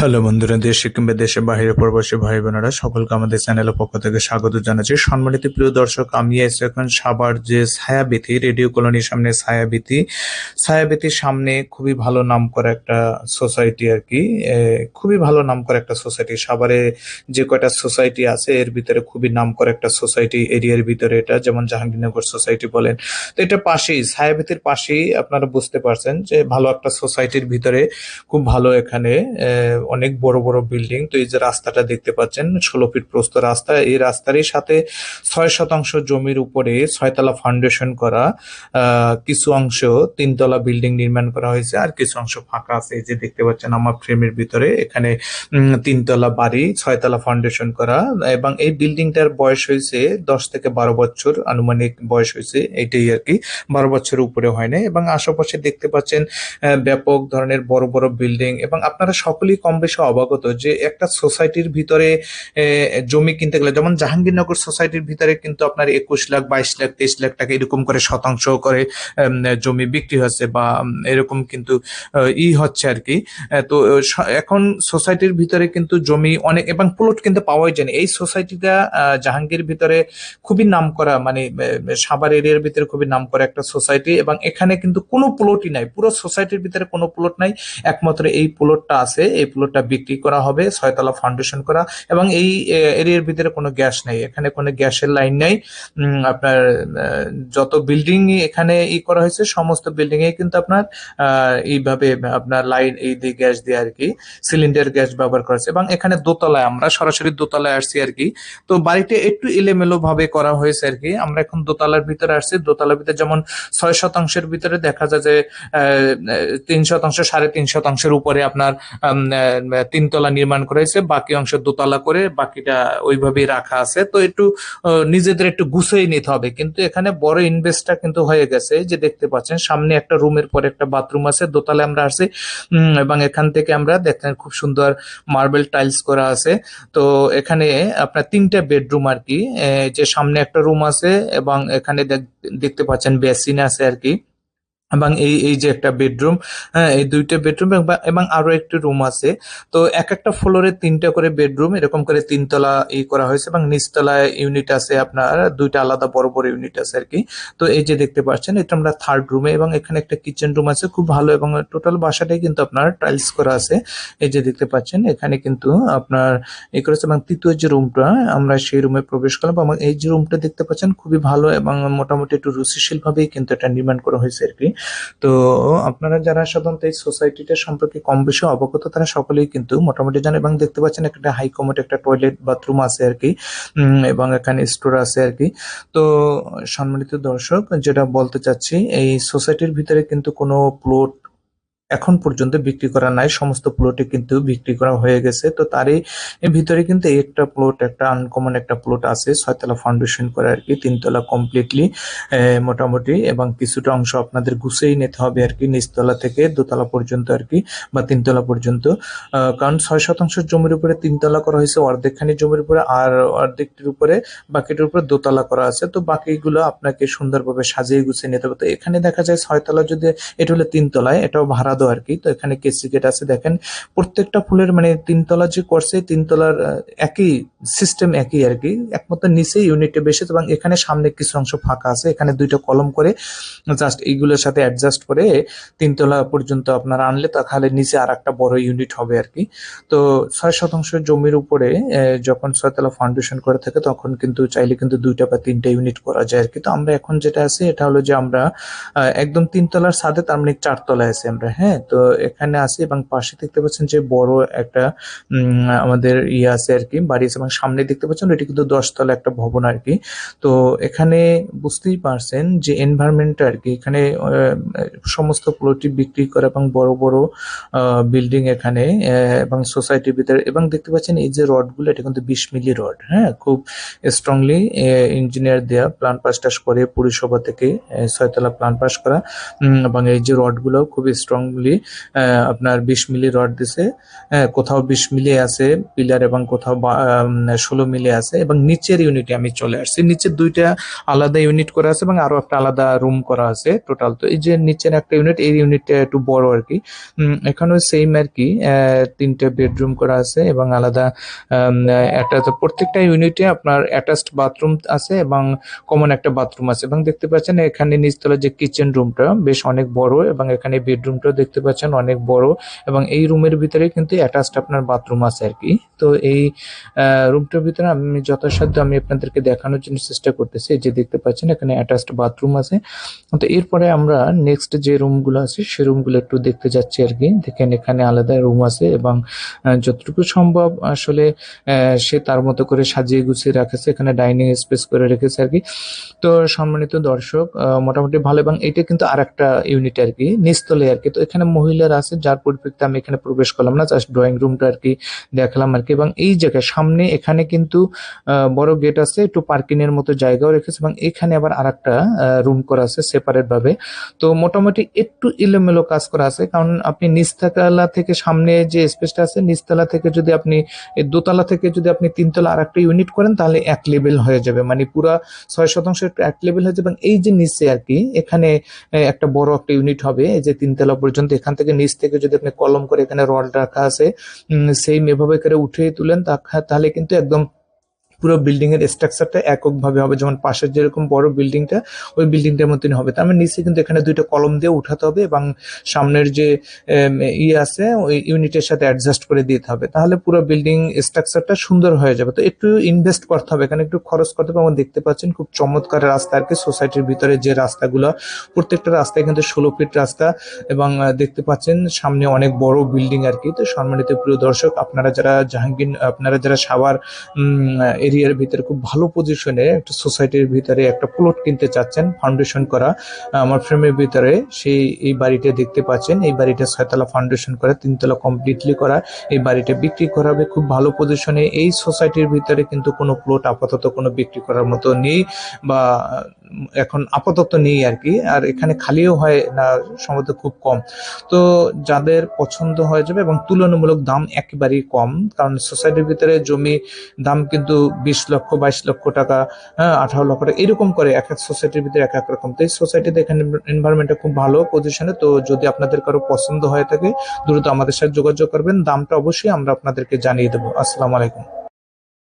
Hello বন্ধুরা, দেশে কিংবা দেশের বাইরে প্রবাসী ভাই বোনেরা, সকলকে আমাদের চ্যানেলের পক্ষ থেকে স্বাগত জানাচ্ছি। সম্মানিত প্রিয় দর্শক, আমি এসে এখন সাবার যে ছায়াবিথি, রেডিও কলোনির সামনে ছায়াবিথি। ছায়াবিথির সামনে খুবই ভালো নাম করা একটা সোসাইটি আর কি। খুবই ভালো নাম করা একটা সোসাইটি। সাভারে যে কয়টা সোসাইটি আছে, এর ভিতরে খুবই নাম করা একটা সোসাইটি এরিয়ার ভিতরে এটা, যেমন জাহাঙ্গীরনগর সোসাইটি বলেন। তো এটা পাশেই, ছায়াবিথির পাশেই আপনারা বুঝতে পারছেন যে ভালো একটা সোসাইটির ভিতরে খুব ভালো এখানে অনেক বড় বড় বিল্ডিং। তো এই যে রাস্তাটা দেখতে পাচ্ছেন, ষোলো ফিট প্রস্ত রাস্তা। এই রাস্তারই সাথে ছয় শতাংশ জমির উপরে ছয়তলা ফাউন্ডেশন করা কিছু অংশ তিনতলা বিল্ডিং নির্মাণ করা হয়েছে, আর কিছু অংশ ফাঁকা আছে। এই যে দেখতে পাচ্ছেন আমার ফ্রেমের ভিতরে, এখানে তিনতলা বাড়ি, ছয়তলা ফাউন্ডেশন করা, এবং এই বিল্ডিংটার বয়স হয়েছে দশ থেকে বারো বছর, আনুমানিক বয়স হয়েছে এইটাই আর কি, বারো বছরের উপরে হয় না এবং আশেপাশে দেখতে পাচ্ছেন ব্যাপক ধরনের বড় বড় বিল্ডিং, এবং আপনারা সকলেই কম বেশি অবগত যে একটা সোসাইটির ভিতরে জমি কিনতে গেলে, যেমন জাহাঙ্গীরনগর সোসাইটির ভিতরে কিন্তু আপনার একুশ লাখ, বাইশ লাখ, তেইশ লাখ টাকা এরকম করে শতাংশ করে জমি বিক্রি হচ্ছে বা এরকম কিন্তু ই হচ্ছে আর কি। তো এখন সোসাইটির ভিতরে কিন্তু জমি অনেক, এবং প্লট কিন্তু পাওয়াই যায় এই সোসাইটিটা জাহাঙ্গীর ভিতরে খুবই নাম করা মানে সাভার এরিয়ার ভিতরে খুবই নাম করা একটা সোসাইটি, এবং এখানে কিন্তু কোনো প্লটই নাই। পুরো সোসাইটির ভিতরে কোনো প্লট নাই। একমাত্র এই প্লটটা আছে, এই প্লটটা বিক্রি করা হবে, ছয়তলা ফাউন্ডেশন করা এবং এই এরিয়ার ভিতরে কোনো গ্যাস নেই। এখানে কোনো গ্যাসের লাইন নেই। আপনার যত বিল্ডিং এখানে ই করা হয়েছে, সমস্ত বিল্ডিং এ কিন্তু আপনার এইভাবে আপনার লাইন, এই দিয়ে গ্যাস দিয়ে আর কি সিলিন্ডার গ্যাস ব্যবহার করা হয়েছে। এবং এখানে দোতলায় আমরা সরাসরি দোতলায় আসছি আর কি। তো বাড়িটা একটু এলোমেলো ভাবে করা হয়েছে আর কি। আমরা এখন দোতলার ভিতরে আসছি। দোতলার ভিতরে যেমন ছয় শতাংশের ভিতরে দেখা যায় যে তিন শতাংশ, সাড়ে তিন শতাংশের উপরে আপনার তিনতলা নির্মাণ করা হয়েছে বাকি অংশ দোতলা করে, বাকিটা ওইভাবেই রাখা আছে। তো একটু নিজেদের একটু গুছিয়ে নিতে হবে। কিন্তু এখানে বড় ইনভেস্টটা কিন্তু হয়ে গেছে যে দেখতে পাচ্ছেন, সামনে একটা রুমের পরে একটা বাথরুম আছে, দোতলায় আমরা আসছি এবং এখান থেকে আমরা দেখেন খুব সুন্দর মার্বেল টাইলস করা আছে। তো এখানে আপনার তিনটা বেডরুম আর কি যে সামনে একটা রুম আছে, এবং এখানে দেখ- দেখতে পাচ্ছেন বেসিন আছে আর কি। এবং এই এই যে একটা বেডরুম হ্যাঁ এই দুইটা বেডরুম এবং আরও একটি রুম আছে। তো এক একটা ফ্লোরে তিনটা করে বেডরুম এরকম করে তিনতলা ই করা হয়েছে এবং নিচতলায় ইউনিট আছে আপনার, দুইটা আলাদা বড় বড় ইউনিট আছে আর কি। তো এই যে দেখতে পাচ্ছেন, এটা আমরা থার্ড রুমে এবং এখানে একটা কিচেন রুম আছে, খুব ভালো এবং টোটাল বাসাটাই কিন্তু আপনার টাইলস করা আছে। এই যে দেখতে পাচ্ছেন, এখানে কিন্তু আপনার এই করেছে এবং তৃতীয় যে রুমটা আমরা সেই রুমে প্রবেশ করলাম এবং এই যে রুমটা দেখতে পাচ্ছেন, খুবই ভালো এবং মোটামুটি একটু রুচিশীল ভাবেই কিন্তু এটা নির্মাণ করা হয়েছে আর কি। তো আপনারা যারা সাধারণত এই সোসাইটিটা সম্পর্কে কম বেশি অবগত, তারা সকলেই কিন্তু মোটামুটি জানে এবং দেখতে পাচ্ছেন একটা হাই কমোড একটা টয়লেট বাথরুম আছে আর কি এবং এখানে স্টোর আছে আর কি। তো সম্মানিত দর্শক, যেটা বলতে চাচ্ছি, এই সোসাইটির ভিতরে কিন্তু কোনো প্লট এখন পর্যন্ত বিক্রি করা নাই, সমস্ত প্লটে কিন্তু বিক্রি করা হয়ে গেছে। তো তারই ভিতরে কিন্তু একটা প্লট একটা আনকমন একটা প্লট আছে, ছয়তলা ফাউন্ডেশন করে আর কি, তিনতলা কমপ্লিটলি মোটামুটি, এবং কিছুটা অংশ আপনাদের গুছিয়েই নিতে হবে আর কি, নিচতলা থেকে দোতলা পর্যন্ত আর কি, বা তিনতলা পর্যন্ত। কারণ ছয় শতাংশ জমির উপরে তিনতলা করা হয়েছে, অর্ধেকখানি জমির উপরে, আর অর্ধেকটির উপরে, বাকিটির উপরে দোতলা করা আছে। তো বাকিগুলো আপনাকে সুন্দরভাবে সাজিয়ে গুছিয়ে নিতে হবে। তো এখানে দেখা যায় ছয়তলা যদি, এটা হলো তিনতলায়, এটাও ভাড়া দেওয়া আর কি। তো এখানে কেসি গেট আছে, দেখেন। প্রত্যেকটা ফুলের মানে তিনতলা যে করছে, তিনতলার একই সিস্টেম একই আর কি। একমাত্র নিচে ইউনিটে বেশি এবং এখানে সামনে কিছু অংশ ফাঁকা আছে। এখানে দুইটা কলম করে জাস্ট এইগুলোর সাথে অ্যাডজাস্ট করে তিনতলা পর্যন্ত আপনারা আনলে তাহলে নিচে আর একটা বড় ইউনিট হবে আর কি। তো ছয় শতাংশ জমির উপরে যখন ছয়তলা ফাউন্ডেশন করে থাকে, তখন কিন্তু চাইলে কিন্তু দুইটা বা তিনটা ইউনিট করা যায় আর কি। তো আমরা এখন যেটা আছে, এটা হলো যে আমরা একদম তিনতলার ছাদে, তার মানে চারতলায় আছি আমরা হ্যাঁ? তো এখানে আছে এবং পাশে দেখতে পাচ্ছেন যে বড় একটা আমাদের ইয়ে আছে আর কি, বাড়ি আছে এবং সামনে দেখতে পাচ্ছেন এটি কিন্তু দশতলা একটা ভবন আর কি। তো এখানে বুঝতেই পারছেন যে এনভায়রনমেন্ট আর কি, এখানে সমস্ত প্লটই বিক্রি করে এবং বড় বড় বিল্ডিং এখানে এবং সোসাইটির ভিতরে, এবং দেখতে পাচ্ছেন এই যে রডগুলো, এটা কিন্তু বিশ মিলি রড হ্যাঁ খুব স্ট্রংলি ইঞ্জিনিয়ার দেয়া প্ল্যান পাস টাস করে পৌরসভা থেকে ছয়তলা প্ল্যান পাস করা এবং এই যে রডগুলো খুবই স্ট্রংলি আহ, আপনার বিশ মিলি রড দিছে কোথাও বিশ মিলি আছে পিলার এবং কোথাও ষোলো মিলি আছে এবং নিচের ইউনিটে আমি চলে আসছি। নিচের দুইটা আলাদা ইউনিট করা আছে এবং আরও একটা আলাদা রুম করা আছে টোটাল তো। এই যে নিচের একটা ইউনিট এই ইউনিটটা একটু বড় আর কি। এখানেও সেম আর কি তিনটে বেডরুম করা আছে এবং আলাদা একটা প্রত্যেকটা ইউনিটে আপনার অ্যাটাচড বাথরুম আছে এবং কমন একটা বাথরুম আছে। এবং দেখতে পাচ্ছেন এখানে নিচতলা যে কিচেন রুমটা বেশ অনেক বড় এবং এখানে বেডরুমটাও দেখতে পাচ্ছেন অনেক বড় এবং এই রুমের ভিতরে কিন্তু অ্যাটাচড আপনার বাথরুম আছে আর কি। তো এই রুমটার ভিতরে আমি যথাসাধ্য আমি আপনাদেরকে দেখানোর জন্য চেষ্টা করতেছি। যে দেখতে পাচ্ছেন এখানে অ্যাটাচড বাথরুম আছে। তো এরপরে আমরা নেক্সট যে রুমগুলো আছে সেই রুমগুলো একটু দেখতে যাচ্ছি আর কি। দেখেন এখানে আলাদা রুম আছে এবং যতটুকু সম্ভব আসলে সে তার মতো করে সাজিয়ে গুছিয়ে রাখেছে। এখানে ডাইনিং স্পেস করে রেখেছে আর কি। তো সম্মানিত দর্শক মোটামুটি ভালো এবং এটা কিন্তু আর একটা ইউনিট আর কি নিচতলে আর কি। তো এখানে মহিলারা আছে, যার পরিপ্রেক্ষিতে আমি এখানে প্রবেশ করলাম না জাস্ট ড্রয়িং রুমটা আর কি দেখালাম আর কি। এবং এই জায়গায় সামনে এখানে কিন্তু বড় গেট আছে, একটু পার্কিং এর মতো জায়গাও রেখেছে এবং এখানে আবার আর একটা রুম করা আছে সেপারেট ভাবে। তো মোটামুটি একটু এলোমেলো কাজ করা আছে, কারণ আপনি নিচতলা থেকে সামনে যে স্পেসটা আছে, নিচতলা থেকে যদি আপনি দোতলা থেকে যদি আপনি তিনতলা আর একটা ইউনিট করেন, তাহলে এক লেভেল হয়ে যাবে। মানে পুরা ছয় শতাংশ এক লেভেল হয়ে যাবে এবং এই যে নিচে আর কি, এখানে একটা বড় একটা ইউনিট হবে, এই যে তিনতলা পর্যন্ত এখান থেকে নিচ থেকে যদি আপনি কলম করে এখানে রড রাখা আছে সেম এভাবে করে উঠিয়ে তুলেন তাহলে কিন্তু একদম পুরো বিল্ডিং এর স্ট্রাকচারটা এককভাবে হবে। যেমন পাশের যেরকম বড় বিল্ডিংটা ওই বিল্ডিংটার মতনই হবে। তার মানে নিচে কিন্তু এখানে দুইটা কলম দিয়ে উঠাতে হবে এবং সামনের যে ইয়ে আছে, ওই ইউনিটের সাথে অ্যাডজাস্ট করে দিতে হবে। তাহলে পুরো বিল্ডিং স্ট্রাকচারটা সুন্দর হয়ে যাবে। তো একটু ইনভেস্ট করতে হবে। এখানে একটু খরচ করতে হবে। এবং দেখতে পাচ্ছেন খুব চমৎকার রাস্তা আর কি। সোসাইটির ভিতরে যে রাস্তাগুলো, প্রত্যেকটা রাস্তায় কিন্তু ষোলো ফিট রাস্তা এবং দেখতে পাচ্ছেন সামনে অনেক বড় বিল্ডিং আর কি। তো সম্মানিত প্রিয় দর্শক, আপনারা যারা জাহাঙ্গীর, আপনারা যারা সাভার এরিয়ার ভিতরে খুব ভালো পজিশনে একটা সোসাইটির ভিতরে একটা প্লট কিনতে চাচ্ছেন ফাউন্ডেশন করা। আমার ফ্রেমের ভিতরে সেই, এই বাড়িটা দেখতে পাচ্ছেন। এই বাড়িটা ছয়তলা ফাউন্ডেশন করা, তিনতলা কমপ্লিটলি করা। এই বাড়িটা বিক্রি করা হবে খুব ভালো পজিশনে এই সোসাইটির ভিতরে কিন্তু কোনো প্লট আপাতত কোনো বিক্রি করার মতো নেই বা, এখন আপাতত নেই আর কি। আর এখানে খালিও হয় না, সম্ভবত খুব কম। তো যাদের পছন্দ হয়ে যাবে এবং তুলনামূলক দাম একেবারেই কম, কারণ সোসাইটির ভিতরে জমি দাম কিন্তু বিশ লক্ষ, বাইশ লক্ষ টাকা হ্যাঁ আঠারো লক্ষ টাকা, এরকম করে এক এক সোসাইটির ভিতরে এক এক রকম। তো এই সোসাইটিতে এখানে এনভায়রনমেন্টটা খুব ভালো পজিশনে তো যদি আপনাদের কারও পছন্দ হয়ে থাকে, দ্রুত আমাদের সাথে যোগাযোগ করবেন। দামটা অবশ্যই আমরা আপনাদেরকে জানিয়ে দেবো। আসসালামু আলাইকুম।